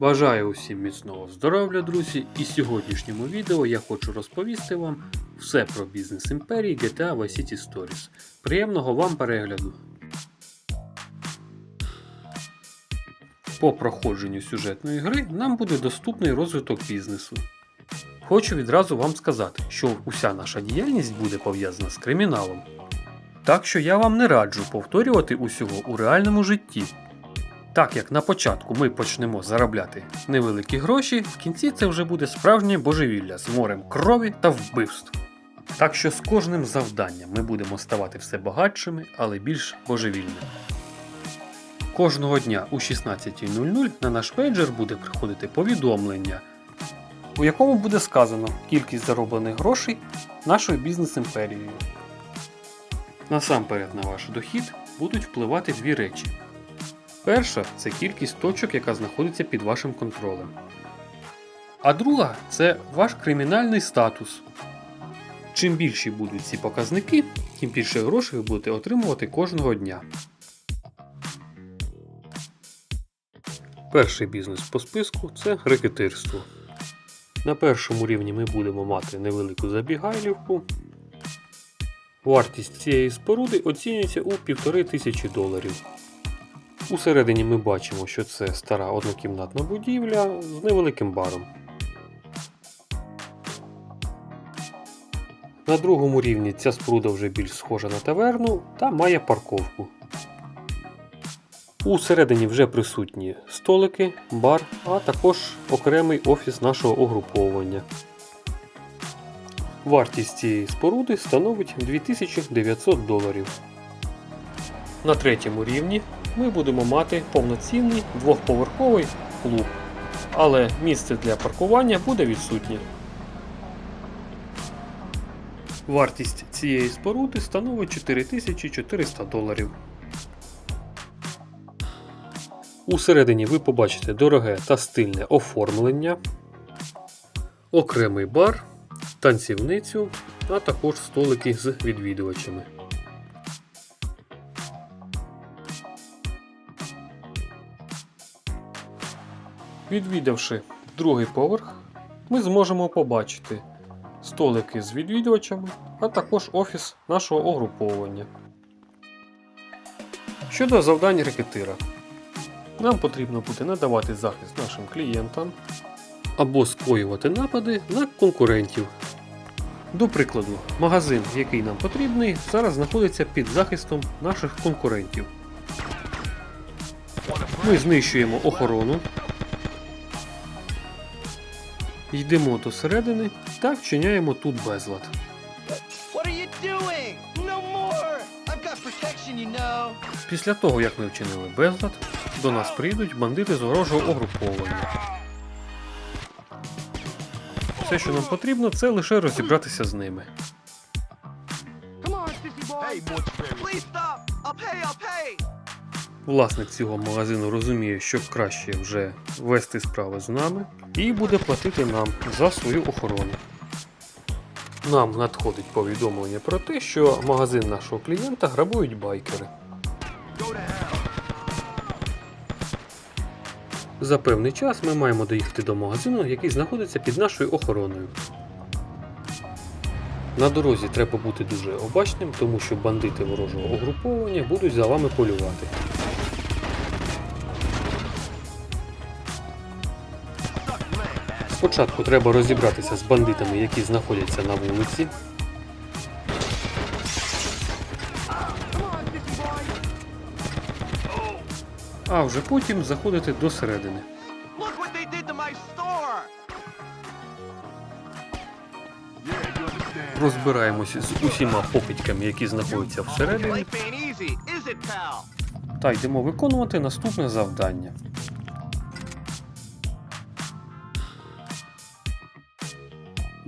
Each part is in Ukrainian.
Бажаю усім міцного здоров'я, друзі, і в сьогоднішньому відео я хочу розповісти вам все про бізнес імперії GTA Vice City Stories. Приємного вам перегляду! По проходженню сюжетної гри нам буде доступний розвиток бізнесу. Хочу відразу вам сказати, що уся наша діяльність буде пов'язана з криміналом. Так що я вам не раджу повторювати усього у реальному житті. Так як на початку ми почнемо заробляти невеликі гроші, в кінці це вже буде справжнє божевілля з морем крові та вбивств. Так що з кожним завданням ми будемо ставати все багатшими, але більш божевільними. Кожного дня о 16.00 на наш пейджер буде приходити повідомлення, у якому буде сказано кількість зароблених грошей нашою бізнес-імперією. Насамперед на ваш дохід будуть впливати дві речі. Перша це кількість точок, яка знаходиться під вашим контролем. А друга це ваш кримінальний статус. Чим більші будуть ці показники, тим більше грошей ви будете отримувати кожного дня. Перший бізнес по списку це рекетирство. На першому рівні ми будемо мати невелику забігайлівку. Вартість цієї споруди оцінюється у 1500 доларів. Усередині ми бачимо, що це стара однокімнатна будівля з невеликим баром. На другому рівні ця споруда вже більш схожа на таверну та має парковку. Усередині вже присутні столики, бар, а також окремий офіс нашого угруповування. Вартість цієї споруди становить 2900 доларів. На третьому рівні ми будемо мати повноцінний двохповерховий клуб, але місце для паркування буде відсутнє. Вартість цієї споруди становить 4400 доларів. Усередині ви побачите дороге та стильне оформлення, окремий бар, танцівницю, а також столики з відвідувачами. Відвідавши другий поверх, ми зможемо побачити столики з відвідувачами, а також офіс нашого угруповання. Щодо завдань рекетира, нам потрібно буде надавати захист нашим клієнтам або скоювати напади на конкурентів. До прикладу, магазин, який нам потрібний, зараз знаходиться під захистом наших конкурентів. Ми знищуємо охорону, йдемо до середини та вчиняємо тут безлад. Після того, як ми вчинили безлад, до нас прийдуть бандити з ворожого угруповання. Все, що нам потрібно, це лише розібратися з ними. Hey, Власник цього магазину розуміє, що краще вже вести справи з нами і буде платити нам за свою охорону. Нам надходить повідомлення про те, що магазин нашого клієнта грабують байкери. За певний час ми маємо доїхати до магазину, який знаходиться під нашою охороною. На дорозі треба бути дуже обачним, тому що бандити ворожого угруповання будуть за вами полювати. Спочатку треба розібратися з бандитами, які знаходяться на вулиці. А вже потім заходити до середини. Розбираємося з усіма покидьками, які знаходяться всередині, та йдемо виконувати наступне завдання.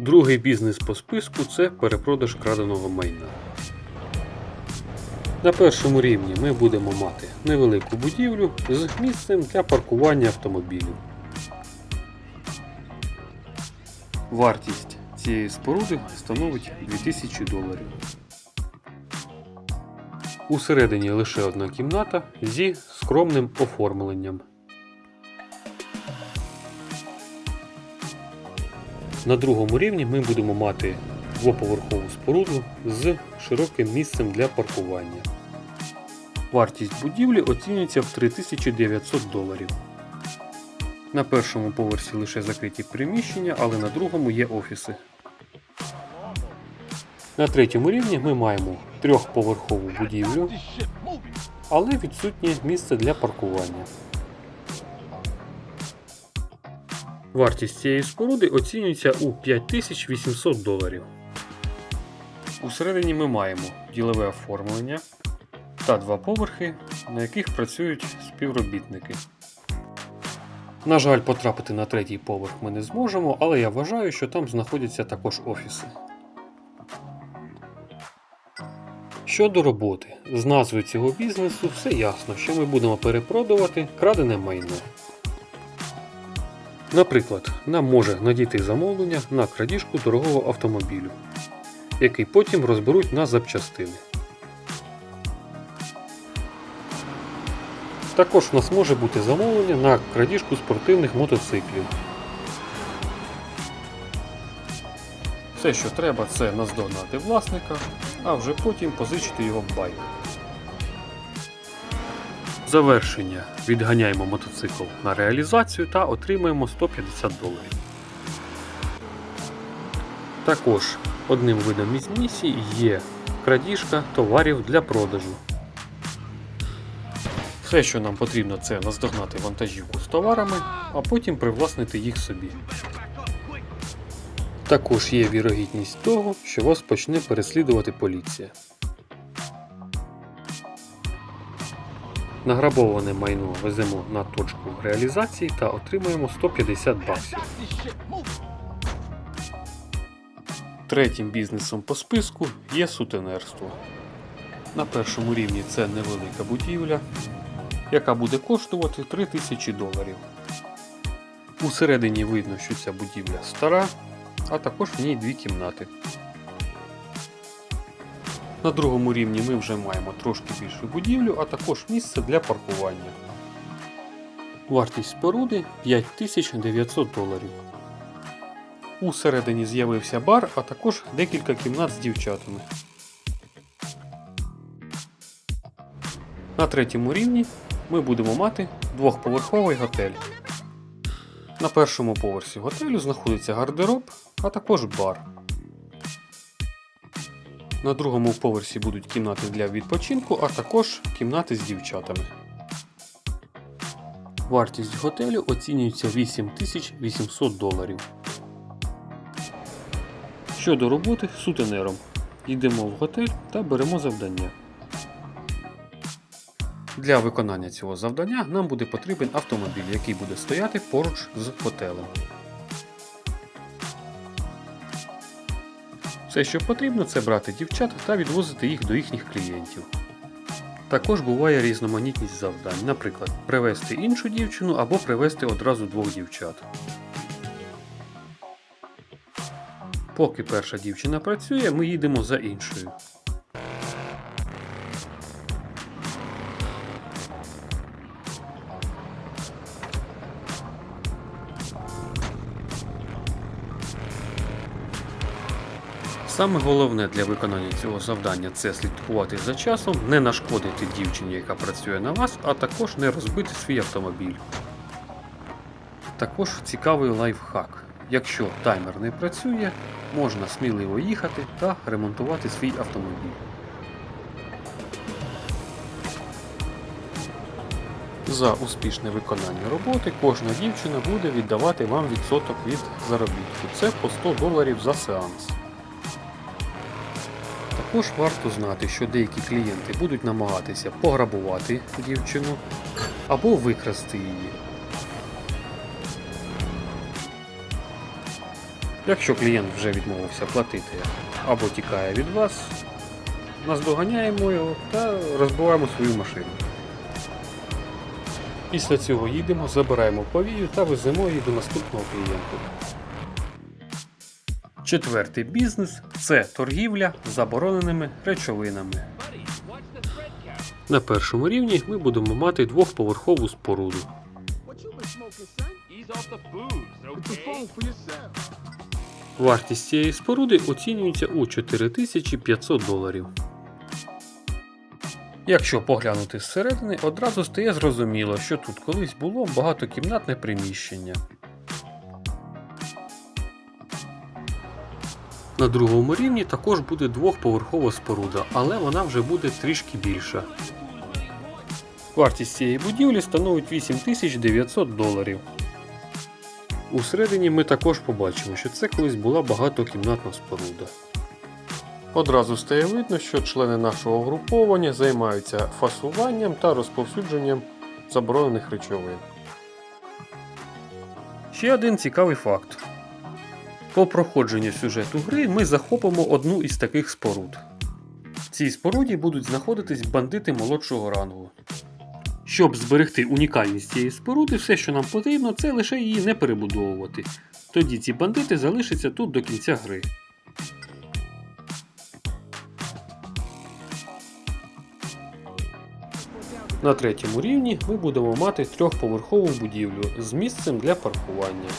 Другий бізнес по списку це перепродаж краденого майна. На першому рівні ми будемо мати невелику будівлю з місцем для паркування автомобілів. Вартість цієї споруди становить 2000 доларів. Усередині лише одна кімната зі скромним оформленням. На другому рівні ми будемо мати двоповерхову споруду з широким місцем для паркування. Вартість будівлі оцінюється в 3900 доларів. На першому поверсі лише закриті приміщення, але на другому є офіси. На третьому рівні ми маємо трьохповерхову будівлю, але відсутнє місце для паркування. Вартість цієї споруди оцінюється у 5800 доларів. Усередині ми маємо ділове оформлення та два поверхи, на яких працюють співробітники. На жаль, потрапити на третій поверх ми не зможемо, але я вважаю, що там знаходяться також офіси. Щодо роботи, з назви цього бізнесу все ясно, що ми будемо перепродувати крадене майно. Наприклад, нам може надійти замовлення на крадіжку дорогого автомобілю, який потім розберуть на запчастини. Також в нас може бути замовлення на крадіжку спортивних мотоциклів. Все, що треба, це наздогнати власника, а вже потім позичити його байк. Завершення. Відганяємо мотоцикл на реалізацію та отримаємо 150 доларів. Також одним видом із місій є крадіжка товарів для продажу. Все, що нам потрібно, це наздогнати вантажівку з товарами, а потім привласнити їх собі. Також є вірогідність того, що вас почне переслідувати поліція. Награбоване майно веземо на точку реалізації та отримаємо 150 баксів. Третім бізнесом по списку є сутенерство. На першому рівні це невелика будівля, яка буде коштувати 3000 доларів. Усередині видно, що ця будівля стара, а також в ній дві кімнати. На другому рівні ми вже маємо трошки більшу будівлю, а також місце для паркування. Вартість споруди 5900 доларів. Усередині з'явився бар, а також декілька кімнат з дівчатами. На третьому рівні ми будемо мати двохповерховий готель. На першому поверсі готелю знаходиться гардероб, а також бар. На другому поверсі будуть кімнати для відпочинку, а також кімнати з дівчатами. Вартість готелю оцінюється 8800 доларів. Щодо роботи сутенером. Йдемо в готель та беремо завдання. Для виконання цього завдання нам буде потрібен автомобіль, який буде стояти поруч з готелем. Все, що потрібно, це брати дівчат та відвозити їх до їхніх клієнтів. Також буває різноманітність завдань, наприклад, привезти іншу дівчину або привезти одразу двох дівчат. Поки перша дівчина працює, ми їдемо за іншою. Саме головне для виконання цього завдання це слідкувати за часом, не нашкодити дівчині, яка працює на вас, а також не розбити свій автомобіль. Також цікавий лайфхак. Якщо таймер не працює, можна сміливо їхати та ремонтувати свій автомобіль. За успішне виконання роботи кожна дівчина буде віддавати вам відсоток від заробітку. Це по 100 доларів за сеанс. Також варто знати, що деякі клієнти будуть намагатися пограбувати дівчину або викрасти її. Якщо клієнт вже відмовився платити або тікає від вас, наздоганяємо його та розбиваємо свою машину. Після цього їдемо, забираємо повію та веземо її до наступного клієнта. Четвертий бізнес це торгівля забороненими речовинами. На першому рівні ми будемо мати двохповерхову споруду. Вартість цієї споруди оцінюється у 4500 доларів. Якщо поглянути зсередини, одразу стає зрозуміло, що тут колись було багатокімнатне приміщення. На другому рівні також буде двохповерхова споруда, але вона вже буде трішки більша. Вартість цієї будівлі становить 8900 доларів. Усередині ми також побачимо, що це колись була багатокімнатна споруда. Одразу стає видно, що члени нашого угруповання займаються фасуванням та розповсюдженням заборонених речовин. Ще один цікавий факт. По проходженню сюжету гри ми захопимо одну із таких споруд. В цій споруді будуть знаходитись бандити молодшого рангу. Щоб зберегти унікальність цієї споруди, все, що нам потрібно, це лише її не перебудовувати. Тоді ці бандити залишаться тут до кінця гри. На третьому рівні ми будемо мати трьохповерхову будівлю з місцем для паркування.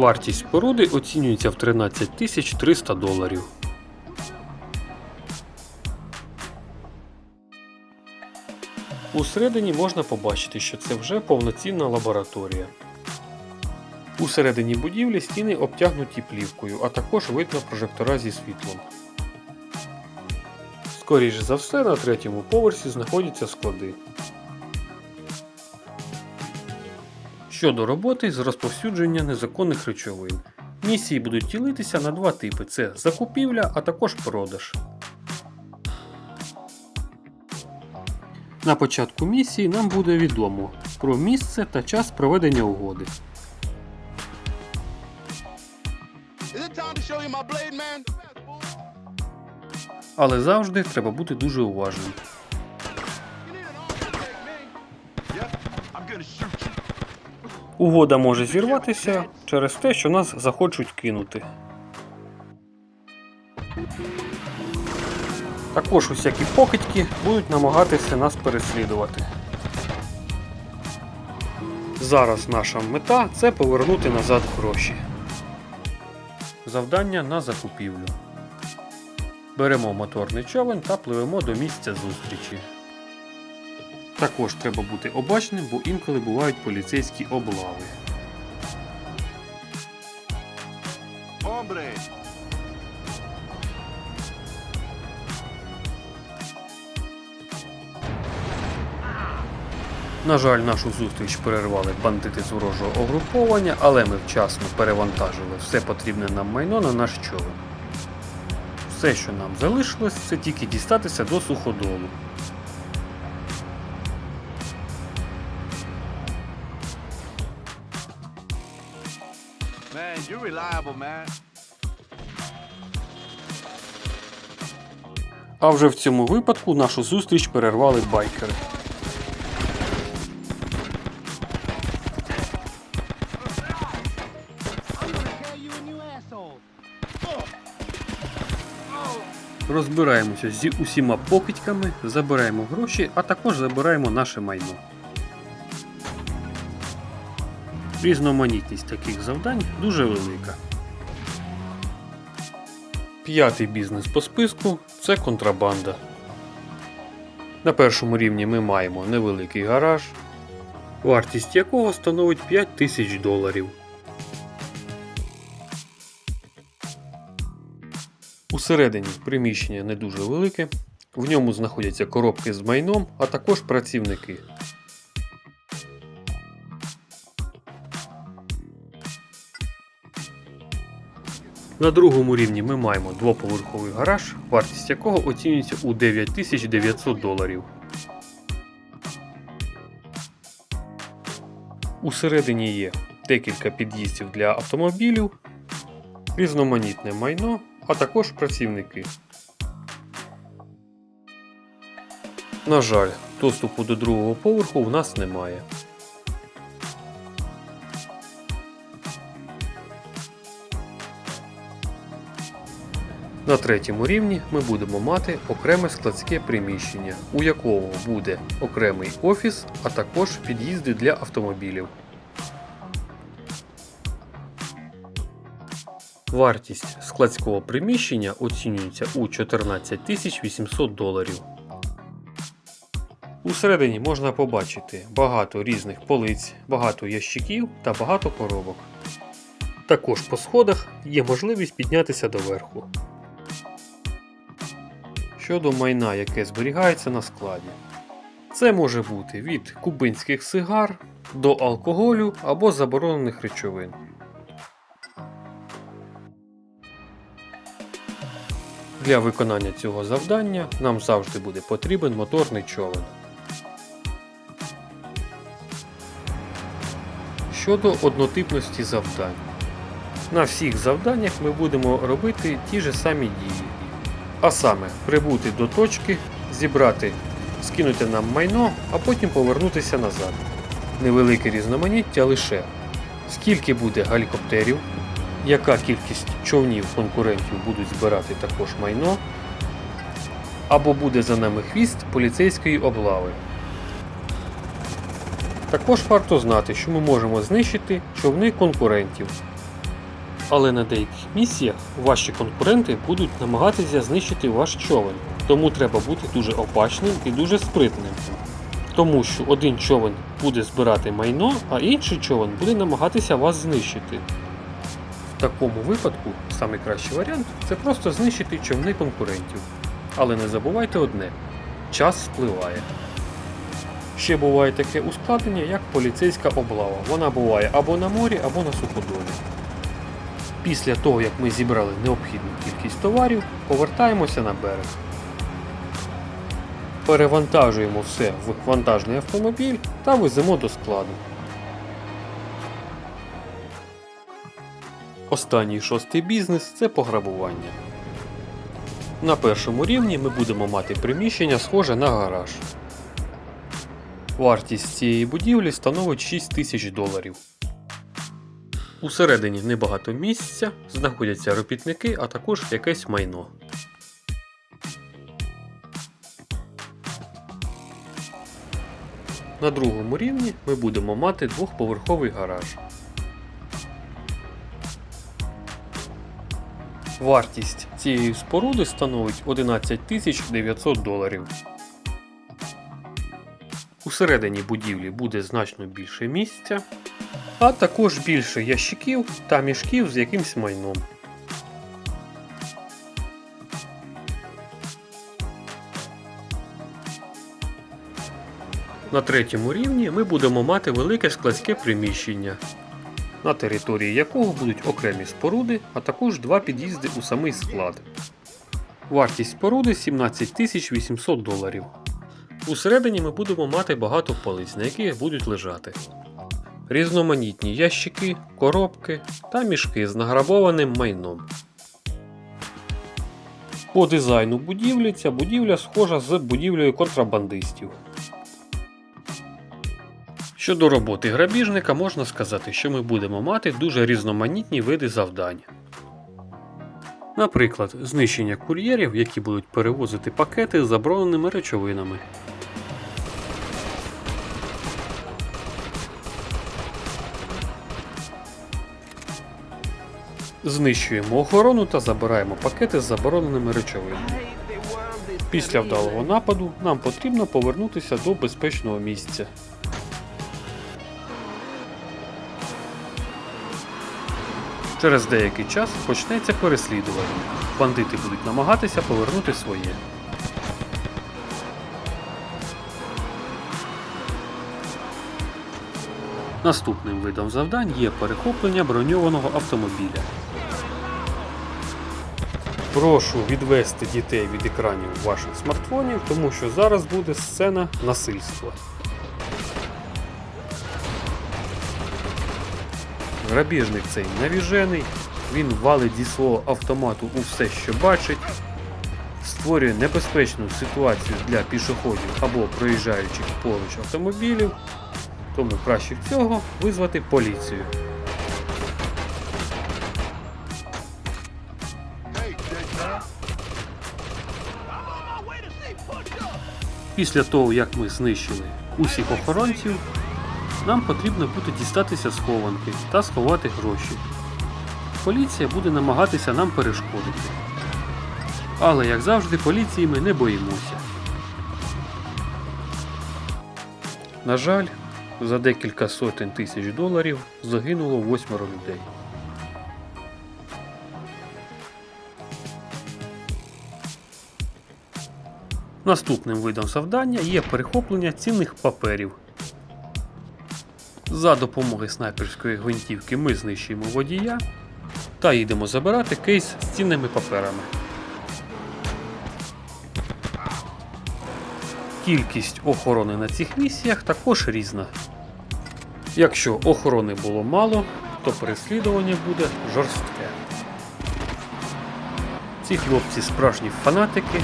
Вартість споруди оцінюється в 13 300 доларів. Усередині можна побачити, що це вже повноцінна лабораторія. Усередині будівлі стіни обтягнуті плівкою, а також видно прожектора зі світлом. Скоріше за все, на третьому поверсі знаходяться склади. Щодо роботи з розповсюдження незаконних речовин. Місії будуть ділитися на два типи: це закупівля, а також продаж. На початку місії нам буде відомо про місце та час проведення угоди. Але завжди треба бути дуже уважним. Угода може зірватися через те, що нас захочуть кинути. Також усякі покидьки будуть намагатися нас переслідувати. Зараз наша мета це повернути назад гроші. Завдання на закупівлю. Беремо моторний човен та пливемо до місця зустрічі. Також треба бути обачним, бо інколи бувають поліцейські облави. Hombre. На жаль, нашу зустріч перервали бандити з ворожого угруповання, але ми вчасно перевантажили все потрібне нам майно на наш човен. Все, що нам залишилось, це тільки дістатися до суходолу. You're reliable, man. А вже в цьому випадку нашу зустріч перервали байкери. Розбираємося зі усіма покидьками, забираємо гроші, а також забираємо наше майно. Різноманітність таких завдань дуже велика. П'ятий бізнес по списку це контрабанда. На першому рівні ми маємо невеликий гараж, вартість якого становить 5 тисяч доларів. Усередині приміщення не дуже велике, в ньому знаходяться коробки з майном, а також працівники. На другому рівні ми маємо двоповерховий гараж, вартість якого оцінюється у 9900 доларів. Усередині є декілька під'їздів для автомобілів, різноманітне майно, а також працівники. На жаль, доступу до другого поверху в нас немає. На третьому рівні ми будемо мати окреме складське приміщення, у якого буде окремий офіс, а також під'їзди для автомобілів. Вартість складського приміщення оцінюється у 14 800 доларів. Усередині можна побачити багато різних полиць, багато ящиків та багато коробок. Також по сходах є можливість піднятися доверху. Щодо майна, яке зберігається на складі. Це може бути від кубинських сигар до алкоголю або заборонених речовин. Для виконання цього завдання нам завжди буде потрібен моторний човен. Щодо однотипності завдань. На всіх завданнях ми будемо робити ті ж самі дії. А саме прибути до точки, зібрати, скинути нам майно, а потім повернутися назад. Невелике різноманіття лише скільки буде гелікоптерів, яка кількість човнів конкурентів будуть збирати також майно, або буде за нами хвіст поліцейської облави. Також варто знати, що ми можемо знищити човни конкурентів. Але на деяких місіях ваші конкуренти будуть намагатися знищити ваш човен, тому треба бути дуже опачним і дуже спритним. Тому що один човен буде збирати майно, а інший човен буде намагатися вас знищити. В такому випадку найкращий варіант це просто знищити човни конкурентів. Але не забувайте одне: час спливає. Ще буває таке ускладнення, як поліцейська облава. Вона буває або на морі, або на суходолі. Після того, як ми зібрали необхідну кількість товарів, повертаємося на берег. Перевантажуємо все в вантажний автомобіль та веземо до складу. Останній шостий бізнес це пограбування. На першому рівні ми будемо мати приміщення схоже на гараж. Вартість цієї будівлі становить 6 тисяч доларів. Усередині небагато місця, знаходяться робітники, а також якесь майно. На другому рівні ми будемо мати двохповерховий гараж. Вартість цієї споруди становить 11 900 доларів. Усередині будівлі буде значно більше місця, а також більше ящиків та мішків з якимсь майном. На третьому рівні ми будемо мати велике складське приміщення, на території якого будуть окремі споруди, а також два під'їзди у самий склад. Вартість споруди 17 800 доларів. Усередині ми будемо мати багато полиць, на яких будуть лежати. Різноманітні ящики, коробки та мішки з награбованим майном. По дизайну будівлі ця будівля схожа з будівлею контрабандистів. Щодо роботи грабіжника, можна сказати, що ми будемо мати дуже різноманітні види завдань. Наприклад, знищення кур'єрів, які будуть перевозити пакети з забороненими речовинами. Знищуємо охорону та забираємо пакети з забороненими речовинами. Після вдалого нападу нам потрібно повернутися до безпечного місця. Через деякий час почнеться переслідування. Бандити будуть намагатися повернути своє. Наступним видом завдань є перехоплення броньованого автомобіля. Прошу відвести дітей від екранів ваших смартфонів, тому що зараз буде сцена насильства. Грабіжник цей навіжений, він валить зі свого автомату у все, що бачить, створює небезпечну ситуацію для пішоходів або проїжджаючих поруч автомобілів, тому краще всього визвати поліцію. Після того, як ми знищили усіх охоронців, нам потрібно буде дістатися схованки та сховати гроші. поліція буде намагатися нам перешкодити. Але, як завжди, поліції ми не боїмося. На жаль, за декілька сотень тисяч доларів загинуло восьмеро людей. Наступним видом завдання є перехоплення цінних паперів. За допомогою снайперської гвинтівки ми знищуємо водія та їдемо забирати кейс з цінними паперами. Кількість охорони на цих місіях також різна. Якщо охорони було мало, то переслідування буде жорстке. Ці хлопці справжні фанатики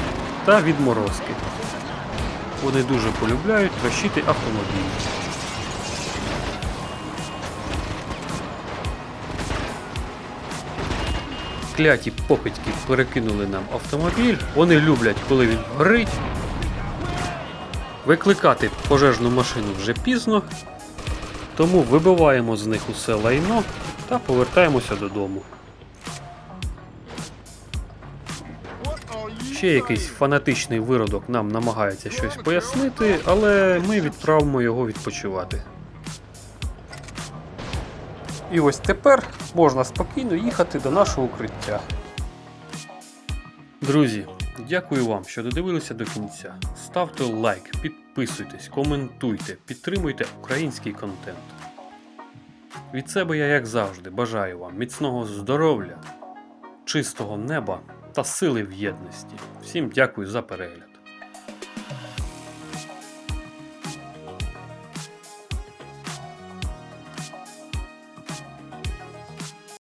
та відморозки. Вони дуже полюбляють трощити автомобілі. Кляті покидьки перекинули нам автомобіль. Вони люблять, коли він горить. Викликати пожежну машину вже пізно, тому вибиваємо з них усе лайно та повертаємося додому. Ще якийсь фанатичний виродок нам намагається щось пояснити, але ми відправимо його відпочивати. І ось тепер можна спокійно їхати до нашого укриття. Друзі, дякую вам, що додивилися до кінця. Ставте лайк, підписуйтесь, коментуйте, підтримуйте український контент. Від себе я, як завжди, бажаю вам міцного здоров'я, чистого неба та сили в єдності. Всім дякую за перегляд.